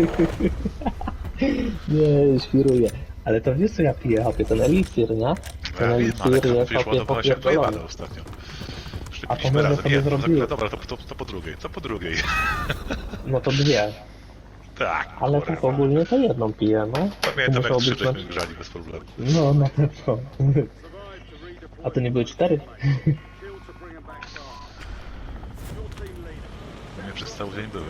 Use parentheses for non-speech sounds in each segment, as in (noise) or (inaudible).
(laughs) Nie, świruję. Ale to wiesz co ja piję, hopie, ten eliksir, nie? Ten Ja wiem, ale eliksir to jest przecież hopie jak popierdolony. pojebane ostatnio. A to piliśmy może razem. sobie Nie, no, zrobiłem. dobra, to, to, to po drugiej, to po drugiej. No to dwie. (laughs) Tak, Ale kurwa. tak ogólnie to jedną piję, no. Pamiętam jak Musiało trzy żeśmy grzali bez problemu. No, na pewno. A to nie były cztery? Nie przez cały dzień były.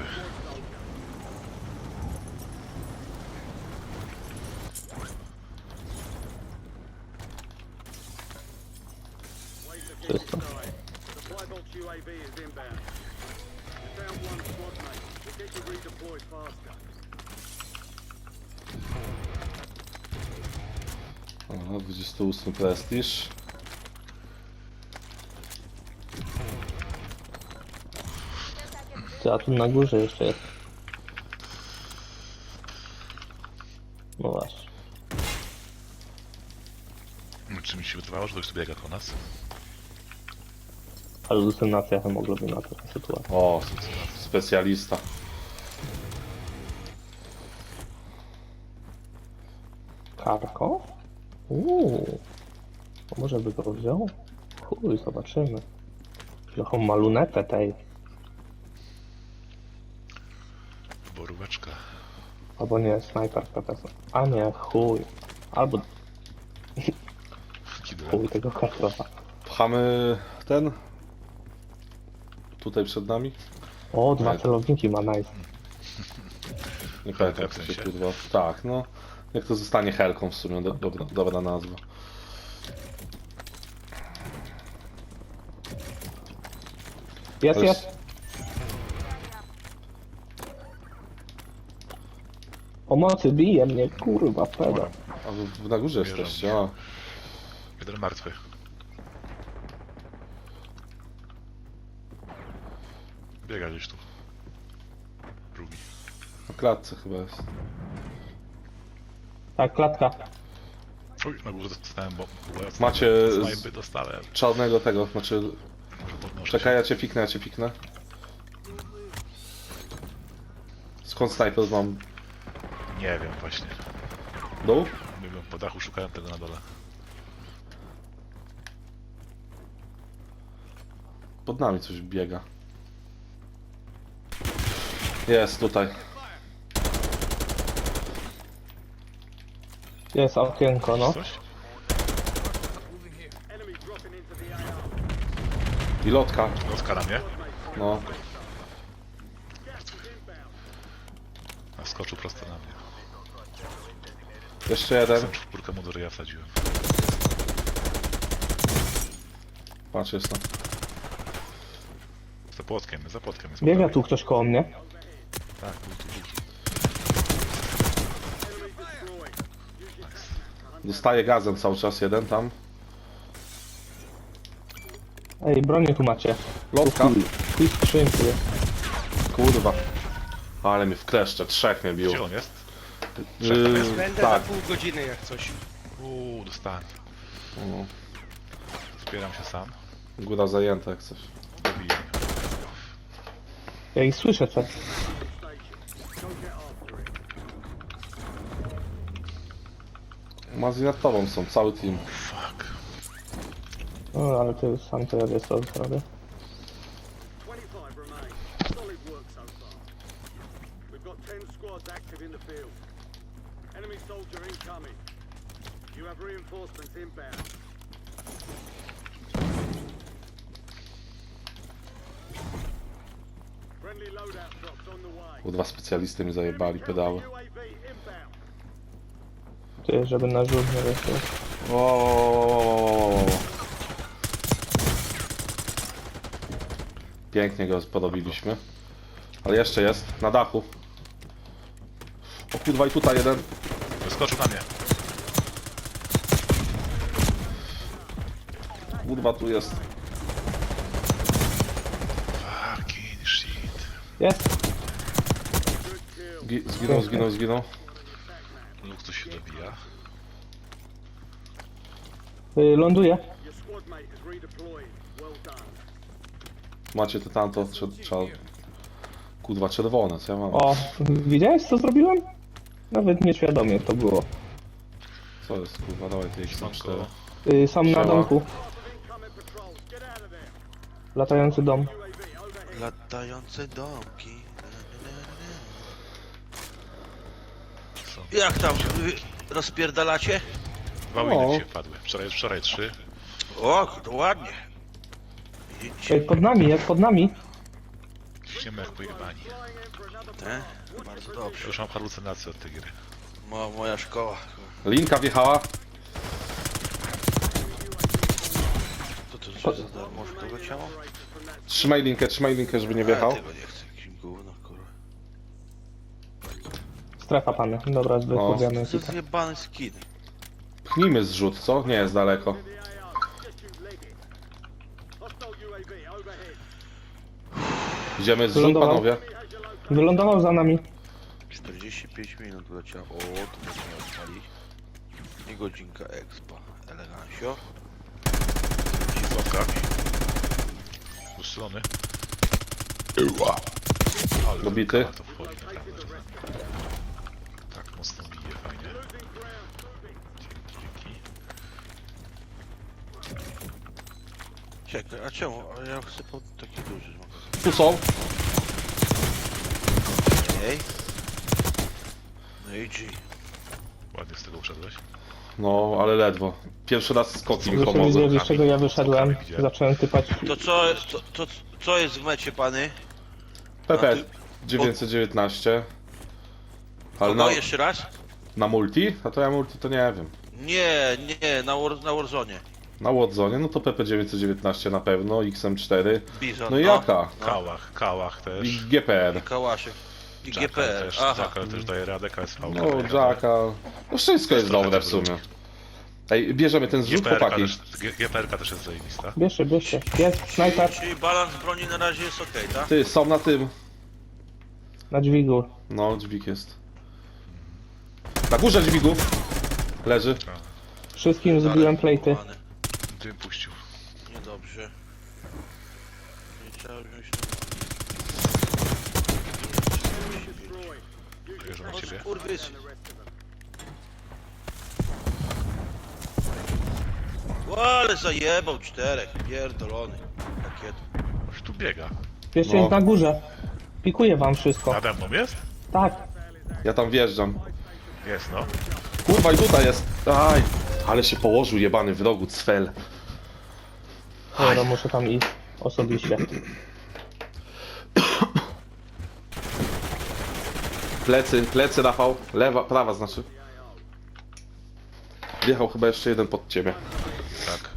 28 prestiż. Ty, a tu na górze jeszcze jest. No właśnie. Czy mi się wydawało, że ktoś tu biega po nas? Halucynacja hemoglobina taka sytuacja. O, specjalista. Karko? Uuu. To może by go wziął? Chuj, zobaczymy. Jaką ma lunetę tej. Boróweczka. Albo nie, snajperka też. A nie, chuj. Albo (laughs) chuj tego kartofa. Pchamy ten? Tutaj przed nami? O, dwa Tak. celowniki ma nice. (laughs) Nie Helka pamiętam w jak to się sensie? kurwa. Tak, no. Jak to zostanie helką w sumie, do, dobra, dobra nazwa. Jest, To jest. jest- Pomocy bije mnie, kurwa, peda. A wy wy na górze Bierzą jesteście, a. Jeden martwy. Biega gdzieś tu. Drugi. Na klatce chyba jest. Tak, klatka. Uj, na górze dostałem bo... bo- Macie z- Snajpy dostałem. Czarnego tego, znaczy... Może podnoszę Czekaj, się. ja cię piknę, ja cię piknę. Skąd snajper mam? Nie wiem właśnie. Dół? Nie wiem, po dachu szukałem tego na dole. Pod nami coś biega. Jest tutaj. Jest okienko, no. Coś? I lotka. Lotka na mnie. No. A skoczył prosto na mnie. Jeszcze jeden. Czwórkę mu do ryja wsadziłem. Patrz, jest tam. Za płotkiem, za płotkiem jest. Biega tu ktoś koło mnie. Tak, był tu, był tu. Dostaje gazem cały czas jeden tam. Ej, bronię tu macie. Lotka. Chuj skrzynki jest. Kurwa. Ale mnie w kleszcze, trzech mnie biło. Gdzie on jest? Yy, Będę tak. za pół godziny jak coś. Uuu, dostałem. No, Zbieram się sam. góra zajęta jak coś. Dobiję. Ja ich słyszę coś. Mazji nad tobą są, cały team. No, ale ty sam to ja wiesz co zrobię. 25 remain. Solid work so far. We've got 10 squads active in the field. Enemy soldier incoming. You have reinforcements inbound. Friendly loadout drops on the way. Bo dwa specjalisty mi zajebali pedały. Ty, żeby na rzut nie weszło. O. Pięknie go podobiliśmy. Ale jeszcze jest, na dachu. O kurwa i tutaj jeden. Wyskoczył na mnie. Kurwa tu jest. Fucking shit. Jest. Gi zginął, zginął, zginął. Lub ktoś się dobija. Y, ląduje. Your squad mate is redeployed. Well done. Macie to tamto, trze- trzeba Kurwa, czerwone, co ja mam? O, widziałeś co zrobiłem? Nawet nieświadomie to było. Co jest, kurwa, dawaj ty Siemanko. XM4. Y, sam na domku, latający dom. Latające domki. Na, na, Są na. Jak tam? Wy rozpierdalacie? dwa O. winy dzisiaj padły. Wczoraj, wczoraj trzy. O, to ładnie. Widzicie? Ej, pod nami, jest pod nami. Ciśniemy jak pojebani. Te? Bardzo dobrze. Już mam halucynacje od tej gry. Mo, moja szkoła. Linka wjechała. Co to że za darmo że to leciało? Trzymaj linkę, trzymaj linkę, żeby nie wjechał. tego nie chcę, jakim gówno, kurwa. Strefa pana. Dobra, wychodzimy. Co za zjebany skin. Pchnijmy zrzut, co? Nie jest daleko. Idziemy zrzut, Wylądował. panowie. Wylądował za nami. 45 minut leciało. O, to musimy odpalić. I godzinka expa. Elegancio. Sławka. Ustrzelony. Ale Dobity. to wchodzi naprawdę. Tak mocno bije, fajnie. Dzięki. Czekaj, a czemu? A ja chcę po taki duży magazyn. Tu są. Ej. No i G. Ładnie z tego uszedłeś. No, ale ledwo. Pierwszy raz skoki mi pomogły. wiedzieli, z czego ja wyszedłem. Gdzie? Zacząłem typać. To co, to, to, co jest w mecie, pany? PP A ty- 919. Ale Kogo na, jeszcze raz? na multi? A to ja multi to nie wiem. Nie, nie, na, War, na Warzone. Na Łodzone, no to PP 919 na pewno, XM4. Bizon. No i jaka? Kałach, kałach też. I GPR. Kałaszek. I Jackal GPR. też, Aha. Jackal też daje radę, KSV No, daje radę. Jacka. No wszystko jest trochę dobre w sumie. Ej, bierzemy ten zrzut, GPR chłopaki. też, G- GPR też jest zajebista. Bierzcie, bierzcie. Jest snajper Czyli balans broni na razie jest ok, tak? Ty, są na tym. na dźwigu. No, dźwig jest. Na górze dźwigu. Leży. Wszystkim zbiłem plejty. Dym puścił. Niedobrze. Nie trzeba wziąć na na... ciebie. Kurwys. Ale zajebał czterech, pierdolony. Rakiet. Już tu biega. Jeszcze No. jest na górze. Pikuje wam wszystko. Nade mną jest? Tak. Ja tam wjeżdżam. Jest, no. Kurwa i tutaj jest. Aj. Ale się położył jebany w rogu cfel. Dobra, muszę tam iść osobiście. Plecy, plecy Rafał. Lewa, prawa znaczy. Wjechał chyba jeszcze jeden pod ciebie. Tak.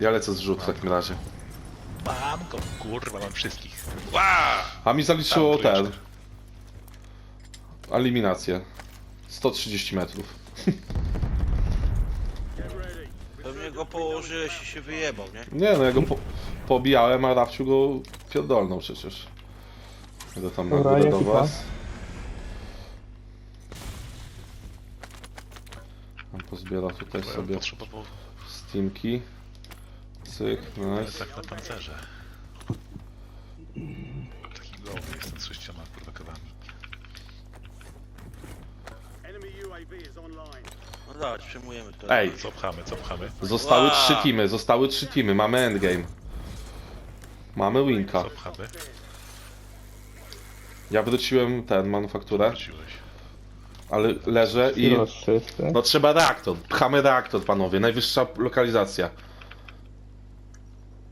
Ja lecę zrzut w takim razie. Mam go, kurwa, mam wszystkich. A mi zaliczyło Tam, ten. Eliminację. 130 metrów. Pewnie go położyłeś i się wyjebał, nie? Nie no, ja go po, pobijałem, a Rafciu go pierdolnął przecież. Idę tam na Dobra, górę do jaki was. On pozbiera tutaj sobie steamki. Cyk, nice. tak na pancerze. Przejmujemy to. Ej, Co pchamy, co pchamy? zostały Wow. trzy teamy, zostały trzy teamy, mamy endgame. Mamy winka. Co pchamy? Ja wróciłem ten, manufakturę, Wróciłeś. ale leżę i... Kilo. No trzeba reaktor, pchamy reaktor panowie, najwyższa lokalizacja.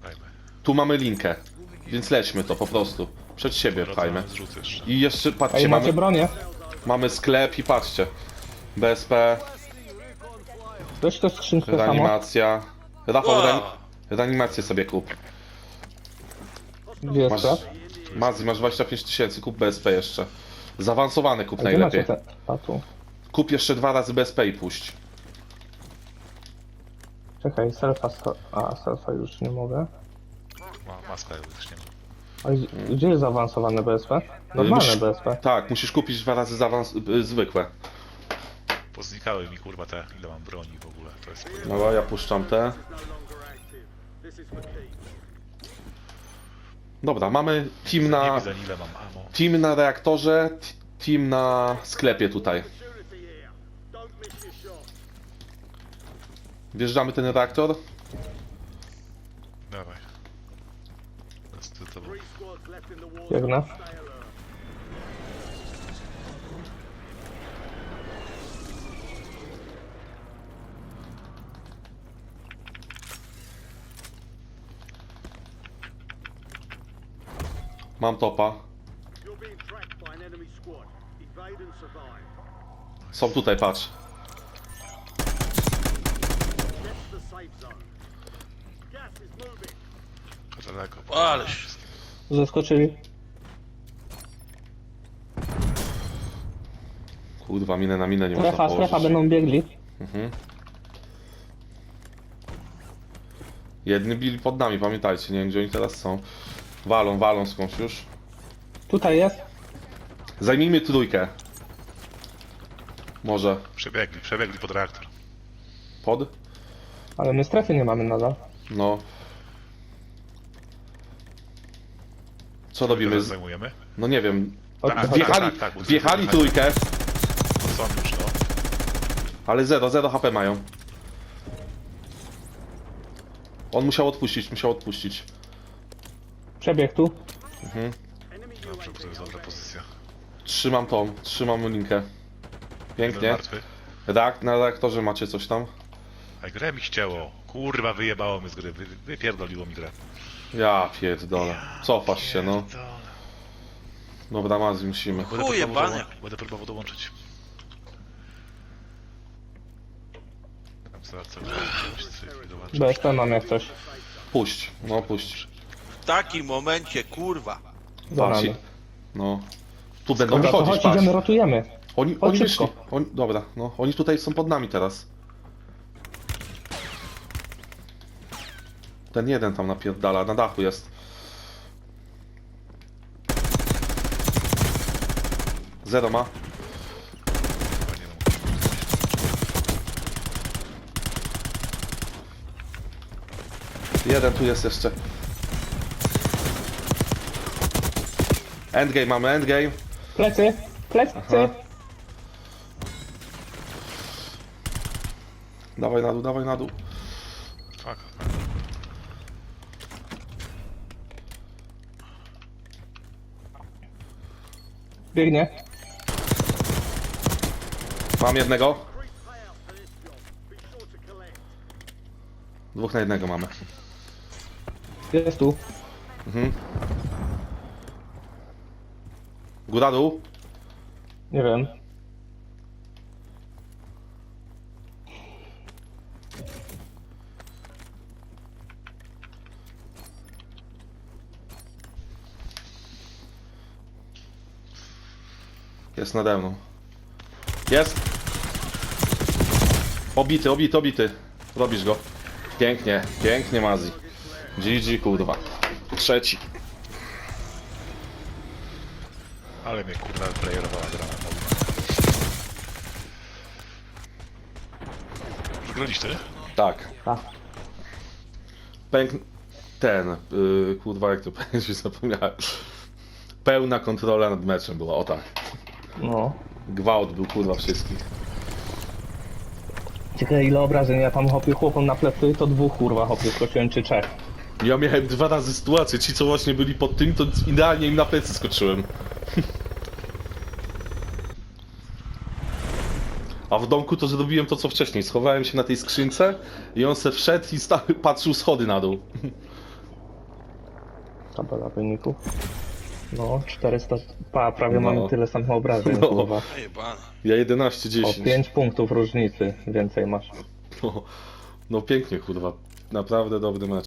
Dajmy. Tu mamy linkę, więc lećmy to po prostu. Przed siebie pchajmy. Rodzaj zrzut jeszcze. I jeszcze, patrzcie, Ej, macie mamy, bronię? mamy sklep i patrzcie. BSP, Weź to skrzynkę samo. reanimacja. Rafał, Wow. reani reanimację sobie kup. Gdzie jest Masz, masz 25 tysięcy, kup BSP jeszcze. Zaawansowany kup A Gdzie macie najlepiej. te... A tu. Kup jeszcze dwa razy BSP i puść. Czekaj, selfa... sto- A, selfa już nie mogę. Ma, maska też nie ma. A gdzie, gdzie jest zaawansowane BSP? Normalne Musisz- BSP. Tak, musisz kupić dwa razy zaawans y, zwykłe. Poznikały mi kurwa te, ile mam broni w ogóle. To jest No ja puszczam te. Dobra, mamy team Nie na, widzę ile mam ammo. team na reaktorze, t- team na sklepie tutaj. Wjeżdżamy ten reaktor. Dawaj. Teraz ty to Three and survive. Są tutaj, patrz. Daleko. Ależ. Zaskoczyli. Kurwa, minę na minę nie można Strefa, strefa położyć. będą biegli. Mhm. Jedni bili pod nami, pamiętajcie, nie wiem gdzie oni teraz są. Walą, walą skądś już. Tutaj jest. Zajmijmy trójkę. Może Przebiegli, przebiegli pod reaktor. pod? Ale my strefy nie mamy nadal. No. Co robimy? Teraz Z... zajmujemy? No nie wiem. Tak, Wjechali, tak, tak, bo wjechali wjechali. trójkę, Są już, no. ale 0, 0 HP mają. On musiał odpuścić, musiał odpuścić. Przebieg tu. Dobrze, bo to jest dobra pozycja. Trzymam tą, trzymam linkę. Jeden Pięknie. martwy. Na reaktorze macie coś tam? A grę mi ścięło. Kurwa, wyjebało mnie z gry. Wy, wypierdoliło mi grę. Ja pierdolę. Cofasz się, no. Pierdolę. Dobra, Mazi, musimy. Będę Chuje, próbował, panie. dołą- będę próbował dołączyć. Tam czas coś dołączyć. BSP mam jak coś. Puść, no puść. W takim momencie, kurwa. Patrz, nami. no. Tu będą Dobra, to wychodzić, chodź, patrz. idziemy, rotujemy. Oni, Chodź oni wyszli. szybko. Oni, dobra, no. Oni tutaj są pod nami teraz. Ten jeden tam napierdala, na dachu jest. Zero ma. Jeden tu jest jeszcze. Endgame mamy, endgame. Plecy, plecy. Dawaj na dół, dawaj na dół. Fuck. Biegnie. Mam jednego. Dwóch na jednego mamy. Jest tu. Mhm. Góra dół. Nie wiem. Jest nade mną. Jest! Obity, obity, obity. Robisz go. Pięknie, pięknie Mazi. GG kurwa. Trzeci. Ale mnie kurwa playerowała gra na. Wygraliś ty? Tak. Tak. Pęk... Ten, yy, kurwa jak to powiedzieć, (laughs) zapomniałem. Pełna kontrola nad meczem była, o tak. No. Gwałt był kurwa wszystkich. Ciekawe ile obrażeń ja tam hopię chłopom na plecy, to dwóch kurwa hopię skoczyłem czy trzech. Ja miałem dwa razy sytuację, ci co właśnie byli pod tym, to idealnie im na plecy skoczyłem. (laughs) A w domku to zrobiłem to co wcześniej, schowałem się na tej skrzynce i on se wszedł i stał, (laughs) patrzył schody na dół. Tabela wyników. No, 400. Pa, prawie No. mamy tyle samych obrażeń, No. kurwa. Jebane. Ja O 11-10. 5 punktów różnicy więcej masz. No, no pięknie kurwa, naprawdę dobry mecz.